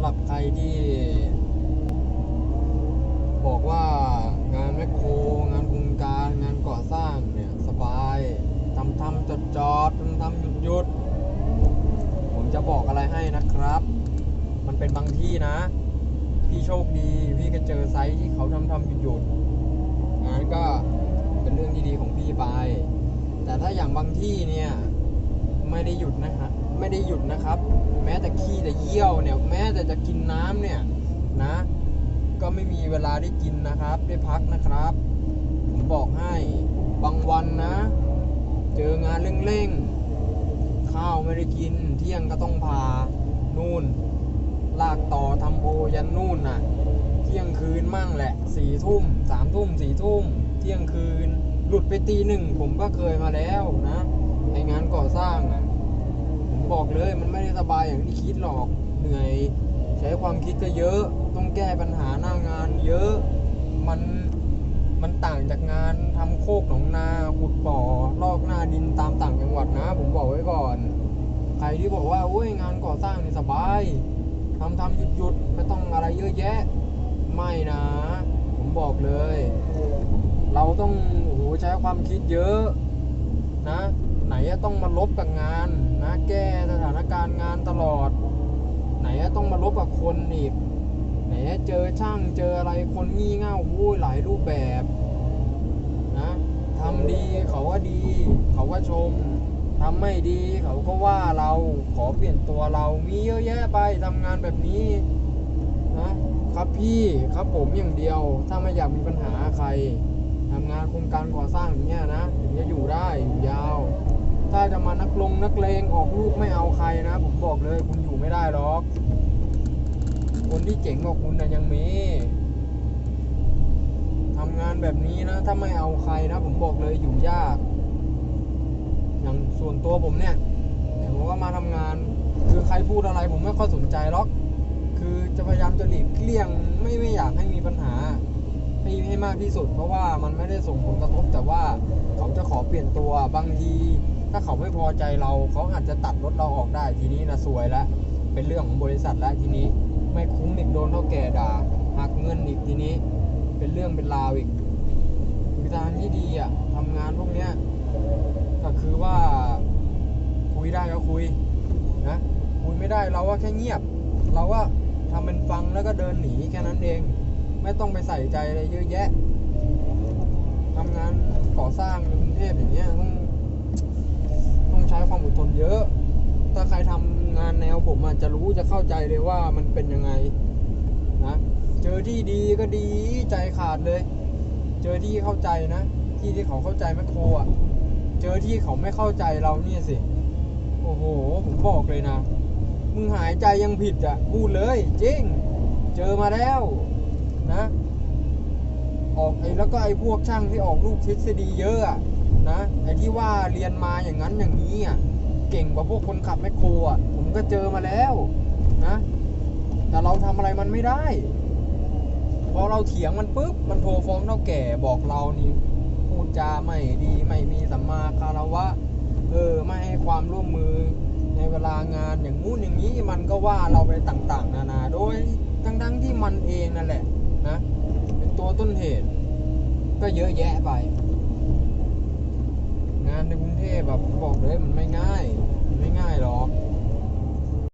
ำหรับใครที่ บอกว่างานแมคโครงานโครงการงานก่อสร้างเนี่ยสบายทำทำจดจอดทำทำหยุดหยุดผมจะบอกอะไรให้นะครับ มันเป็นบางที่นะ พี่โชคดีพี่ก็เจอไซต์ที่เขาทำทำหยุดหยุดงานก็เป็นเรื่องที่ดีของพี่ไป แต่ถ้าอย่างบางที่เนี่ย ไม่ได้หยุดนะฮะไม่ได้หยุดนะครับ แม้แต่ขี้แต่เยี่ยวเนี่ย แม้แต่จะกินน้ำเนี่ยนะ ก็ไม่มีเวลาได้กินนะครับ ได้พักนะครับ ผมบอกให้บางวันนะ เจองานเร่งๆ ข้าวไม่ได้กิน เที่ยงก็ต้องพานู่น ลากต่อทำโอยันนู่นน่ะ เที่ยงคืนมั่งแหละสี่ทุ่มสามทุ่มสี่ทุ่มเที่ยงคืนหลุดไปตีหนึ่งผมก็เคยมาแล้วนะไองานก่อสร้างอะ บอกเลย มันไม่ได้สบายอย่างที่คิดหรอก เหนื่อย ใช้ความคิดก็เยอะ ต้องแก้ปัญหาหน้างานเยอะ มัน มันต่างจากงานทำโคกหนองนาขุดบ่อลอกหน้าดินตามต่างจังหวัดนะ ผมบอกไว้ก่อน ใครที่บอกว่าโอ้ยงานก่อสร้างนี่สบายทำทำหยุดหยุดไม่ต้องอะไรเยอะแยะ ไม่นะ ผมบอกเลย เราต้องโอ้โหใช้ความคิดเยอะนะ ไหนต้องมาลบกับงานนะแก้สถานการณ์งานตลอด ไหนต้องมาลบกับคนอีกไหนเจอช่างเจออะไรคนงี่เง่าโอ้ยหลายรูปแบบนะทำดีเขาก็ดี เขาก็ชมทำไม่ดีเขาก็ว่าเราขอเปลี่ยนตัวเรามีเยอะแยะไปทำงานแบบนี้นะครับพี่ครับผมอย่างเดียว ถ้าไม่อยากมีปัญหาใคร ทำงานโครงการก่อสร้างอย่างเงี้ยนะถึงจะอยู่ได้อยู่ยาว ถ้าจะมานักลงนักเลงออกลูกไม่เอาใครนะ ผมบอกเลยคุณอยู่ไม่ได้หรอก คนที่เจ๋งกว่าคุณนะยังมีทำงานแบบนี้นะ ถ้าไม่เอาใครนะ ผมบอกเลยอยู่ยาก อย่างส่วนตัวผมเนี่ยผมก็มาทำงาน คือใครพูดอะไรผมไม่ค่อยสนใจหรอก คือจะพยายามจะหลีกเลี่ยงไม่ไม่อยากให้มีปัญหา ให้ให้มากที่สุด เพราะว่ามันไม่ได้ส่งผลกระทบ แต่ว่าเขาจะขอเปลี่ยนตัวบางที ถ้าเขาไม่พอใจเราเขาอาจจะตัดรถเราออกได้ทีนี้นะซวยแล้วเป็นเรื่องของบริษัทแล้วทีนี้ ไม่คุ้มอีกโดนเท่าแก่ด่าหักเงินอีกทีนี้ เป็นเรื่องเป็นราวอีกคือทางที่ดีอะทำงานพวกเนี้ยก็คือว่าคุยได้ก็คุยนะคุยไม่ได้เราก็แค่เงียบ เราก็ทำเป็นฟังแล้วก็เดินหนีแค่นั้นเอง ไม่ต้องไปใส่ใจอะไรเยอะแยะทำงานก่อสร้างในกรุงเทพอย่างเงี้ยต้องต้องใช้ความอดทนเยอะ ถ้าใครทำงานแนวผมอาจจะรู้จะเข้าใจเลยว่ามันเป็นยังไงนะเจอที่ดีก็ดีใจขาดเลย เจอที่เข้าใจนะ ที่ที่เขาเข้าใจแมคโครอะ เจอที่เขาไม่เข้าใจเราเนี่ยสิ โอ้โห ผมบอกเลยนะ มึงหายใจยังผิดอะ พูดเลยจริง เจอมาแล้ว นะ ออกไอ้แล้วก็ไอ้พวกช่างที่ออกลูกทฤษฎีเยอะอะนะไอ้ที่ว่าเรียนมาอย่างนั้นอย่างนี้อะเก่งกว่าพวกคนขับแมคโครอะผมก็เจอมาแล้วนะแต่เราทำอะไรมันไม่ได้พอเราเถียงมันปุ๊บมันโทรฟ้องเท่าแก่บอกเรานี่พูดจาไม่ดีไม่มีสัมมาคารวะเออไม่ให้ความร่วมมือในเวลางานอย่างงู้นอย่างนี้มันก็ว่าเราไปต่างๆ นานาโดยทั้งๆที่มันเองนั่นแหละ นะ เป็นตัวต้นเหตุ ก็เยอะแยะไป งานในกรุงเทพแบบบอกเลยมันไม่ง่าย มันไม่ง่ายหรอก